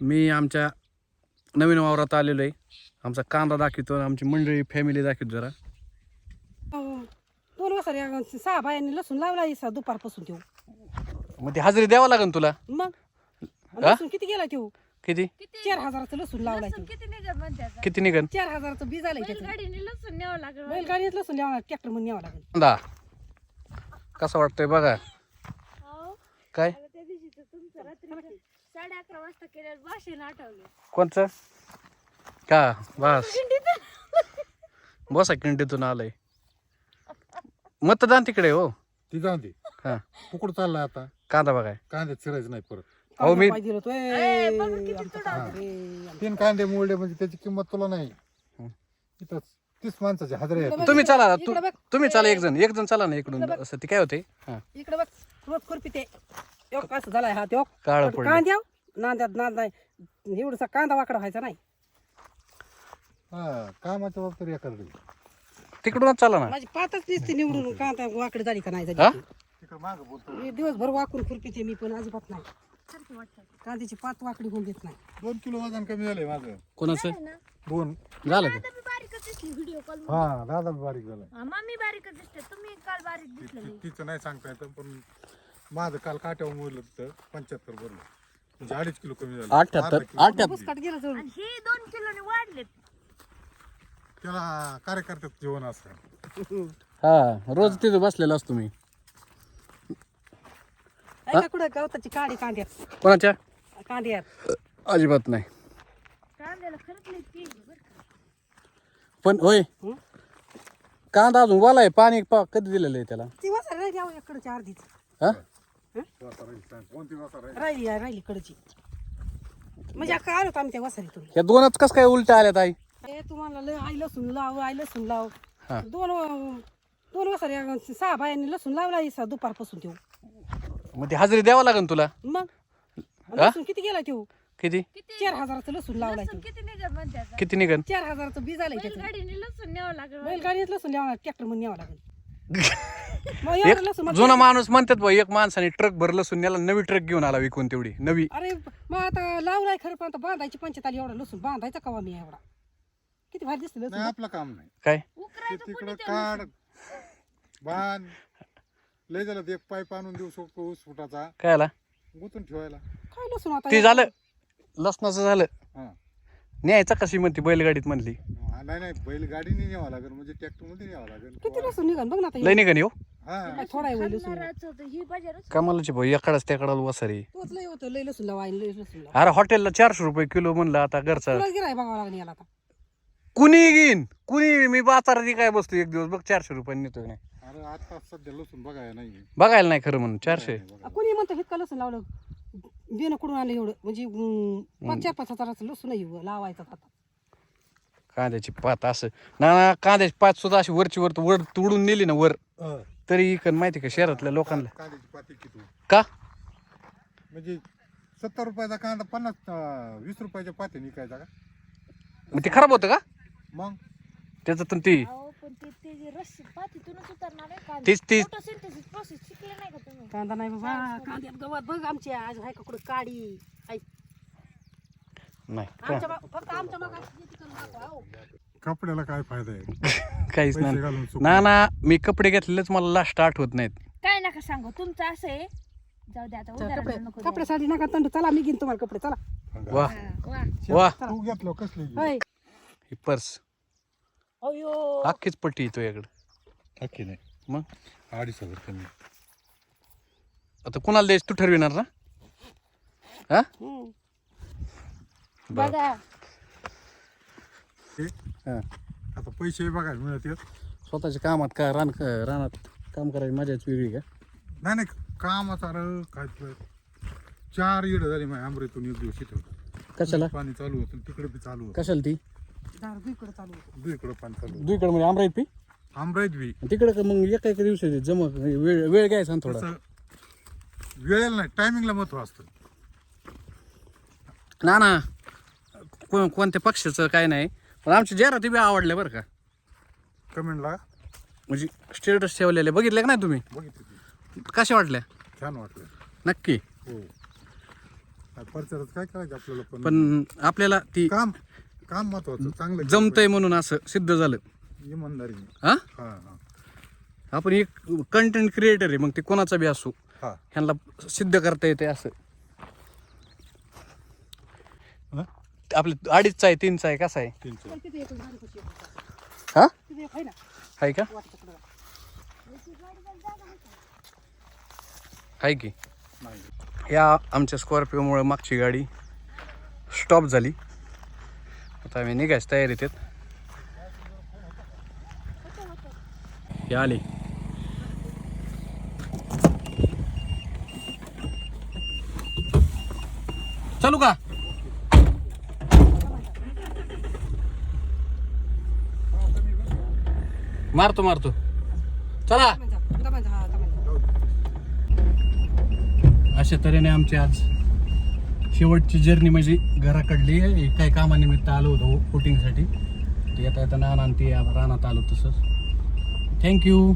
मी आमच्या नवीन वावरात आलेलो आहे. आमचा कांदा दाखवतो आमची मंडळी फॅमिली दाखवतो जरा. दोन वाजता सहा बायांनी लसूण लावला इसा दुपारपासून ठेवू. मग ती हजेरी द्यावं लागेल तुला? मग? लसूण किती गेला ठेवू? किती? चार हजाराचं लसूण लावलाय किती निघत? किती निघन? चार हजाराचं बी झालंय त्याचं. बैलगाडीने लसूण न्यावं लागेल. बैलगाडीत लसूण न्यावं ट्रॅक्टर म्हणून न्यावं लागेल. कांदा. कसा वाटतोय बघा. हो. काय? मला त्या दिवशी तर तुमचं रात्री साडे अकरा वाजता केलेलं भाषण आठवलं. कोणचं? का? बस. बसा किंडीतून आलंय. मतदान तिकडे हो. ती जाऊ दे. हा. कुकडं चाललाय आता. कांदा बघाय. कांदे चिरायचं नाही परत. अहो, मी- होतं, ए, बघा किती तुडा. तीन कांदे मोडले म्हणजे त्याची किंमत तुला नाही. हं. इथं तीस माणसाचे हजरे आहेत. तुम्ही चला तु- इकडं बघ. तुम्ही चला एक जण एक जण चला ना इकडून. असं ते काय होते? हा. इकडे बघ. रोज खुरपी ते. एक असं झालाय हा त्यो काळं पडलं. कांद्या नांद्यात नांदा एवढसा कांदा वाकडा व्हायचा नाही. हा कामाच्या बाबतीत एखादं तिकडूनच चला ना. माझी पातच दिसते निवडून. कांदा वाकडे झाली का नाही हा? झाली तिकडे माग बोलतो. मी दिवसभर वाकून खुरपीते मी पण अजिबात नाही. कांद्याची पात वाकडी होऊन देत नाही. दोन किलो वजन कमी झालंय माझं कोणाचं? दोन. झालं का? मी बारीकच दिसली व्हिडिओ कॉल हा दादा बारीक झालाय. मम्मी बारीकच दिसते. तुम्ही काल बारीक दिसलेली तिचं नाही सांगता येतं पण माझं काल काट्यावर मोडलं होतं पंच्याहत्तर भरलं. म्हणजे अडीच किलो कमी झालं. अठ्ठ्याहत्तर अर्धा किलो. अठ्ठ्याहत्तर पुसकाट गेलं जवळ. आणि हे दोन किलोने वाढलेत. त्याला कार्यकर्त्यात जेवण असतं. हा रोज तिथं बसलेला असतो मी. ऐका कुठं गवताची काडी कांद्यात कोणाच्या? कांद्यात अजिबात नाही. कांद्याला खरंच लई तेज आहे बरं का. पण होय. हं? कांदा अजून वाला आहे पाणी पा कधी दिलेलं आहे त्याला? ती वासा राहिली अहो इकडची अर्धीच हा? राहील, राहील? इकडची म्हणजे अख्खा आलो आम्ही त्या वसारीतून या दोनच कस काय उलट्या आल्यात आई? ए तुम्हाला लय आई लसूण लाव आई लसूण लाव. हा. दोन दोन सहा बायांनी लसूण लावला इसा दुपारपासून ठेवू मग ती हजेरी द्यावं लागेल तुला? मग? हा? लसूण किती गेला ठेवू किती? चार हजाराचं लसूण ठेवू किती निघत निघन? चार हजाराचं बी झालंय त्याचं. बैलगाडीने लसूण न्यावं लागेल. बैलगाडीत लसूण न्यावं ट्रॅक्टर म्हणून न्यावं लागेल. मग एवढं लसूण जुना माणूस म्हणतात बा एक माणसाने ट्रक भरलं असून याला नवी ट्रक घेऊन आला विकून तेवढी नवी. अरे मग आता लावलाय खरं पण आता बांधायची पंचायत आली एवढा लसूण बांधायचा कवा मी एवढा? किती भारी दिसतं नाही लसूण आपलं काम नाही. काय? ते उकरायचं तिकडं कोणी ते काढ बांध. लय झालं ते एक पाईप आणून देऊ शकतो ऊस फुटाचा. काय आला गुंतून ठेवायला. काय लसूण आता? ते झालं. लसणाचं झालं. हा. न्यायचा कशी म्हणते बैलगाडीत म्हणली? हा, नाही नाही बैलगाडीने न्यावं लागेल म्हणजे ट्रॅक्टरमध्ये न्यावं लागेल. किती लसूण निघाल? बघ ना आता लय येऊ हा. काय थोडा आहे वय लसूण खाणाराचं होतं, ही बाजारच कमालाची भाऊ एकाडाच त्याकडा वसारी. तोच लय होतं लय लसूण लावा लय लसूण लावा अरे हॉटेलला चारशे रुपये किलो म्हणलं आता घरचा. तुला गिराय बघावं लागेल याला आता? कुणी घेईन? कुणी मी बाजारात काय बसतो एक दिवस बघ चारशे रुपये नेतो नाही. अरे आता सध्या लसूण बघाय नाही बघायला नाही खरं म्हणून चारशे. आ, कोणी म्हणतं इतकं लसूण लावलं? बियाणं कुठून आलं एवढं? म्हणजे पाच चार पाच हजाराचं लसूण नाही लावायचं आता. कांद्याची पात असं. ना ना कांद्याची पात सुद्धा अशी वरची वर वर तोडून नेली ना वर. तरी इकन माहिती का शहरातल्या लोकांना? कांद्याची पाती किती का? म्हणजे सत्तर रुपयाचा कांदा पन्नास अं, वीस रुपयाच्या पाती निघायचा का? मग ते खराब होतं का? मग? त्याचं तर ती अहो पण ते ते जे रस्सी पातीतूनच उतरणार आहे कांदे. तीच तीच फोटोसिंथेसिस प्रोसेस शिकले नाही का तुम्ही? कांदा नाही बाबा. कांद्यात गवत बघ आमची आज आहे का कुठं काडी. नाही. का- आमच्या मा- फक्त आमच्या मागा कपड्याला काय फायदा आहे? काहीच पैसे नाही. घालून चुकलं. ना ना मी कपडे घेतलेलेच मला लास्ट आठवत नाहीत. काय नका सांगू तुमचं असं आहे. जाऊ दे आता कपडे उदाहरण नको कपड्यासाठी नका तंड चला मी घेईन तुम्हाला कपडे चला. वा. वा. वा. तू घेतलं कसली होय. ही पर्स. अयो अख्खीच पट्टी येतो याकडे नक्की नाही. मग? अडीच हजार कमी. आता कुणाला द्यायचं? तू ठरविणार ना? हा? हम्म. बघा. हे हा. आता पैसे बघायला मिळतात स्वतःच्या कामात काय रान रानात काम करायची मजाच वेगळी का? नाही नाही कामाचा अरे काय चार इड झाली माझ्या आंबरेतून एक दिवस इथं. कशाला? पाणी चालू होतं तिकडे बी चालू होतं. कशाला ती? दार दुईकडे चालू होतं. दुईकडे पाणी चालू होतं. दुईकडे म्हणजे आमराईत पी आंबराईत बी. तिकडे का मग एका एका दिवशी जम वेळ वेळ घ्यायचा ना थोडा? वेळेला नाही टायमिंगला महत्त्व असतं. ना ना को कोणत्या पक्षाचं काय नाही. पण आमची जाहिराती बी आवडल्या बरं का. कमेंटला म्हणजे स्टेटस ठेवलेले. बघितले का नाही तुम्ही? बघितली ती कशा वाटल्या? छान वाटलं. नक्की. हो. काय प्रचारात काय करायचं आपल्याला पण? पण आपल्याला ती काम काम महत्वाचं चांगलं जमतंय म्हणून असं सिद्ध झालं. इमानदारीने हा? हा हा. आपण एक कंटेंट क्रिएटर आहे मग ते कोणाचा बी असो. हा. ह्यांना सिद्ध करता येते असं. हा? आपलं अडीचचा आहे तीनचा आहे कसा आहे? तीनशे कशी आहे. हा? का. आहे की? नाही. या आमच्या स्कॉर्पिओमुळे मागची गाडी स्टॉप झाली. आता आम्ही निघायची तयारीत हे आले. चालू का? मारतो मारतो. चला. अशा तऱ्हेने आमची आज शेवटची जर्नी म्हणजे घराकडली आहे. काही कामानिमित्त आलो होतो बोटिंगसाठी येता येता नाना आणि ते रानात आलो तसंच थँक्यू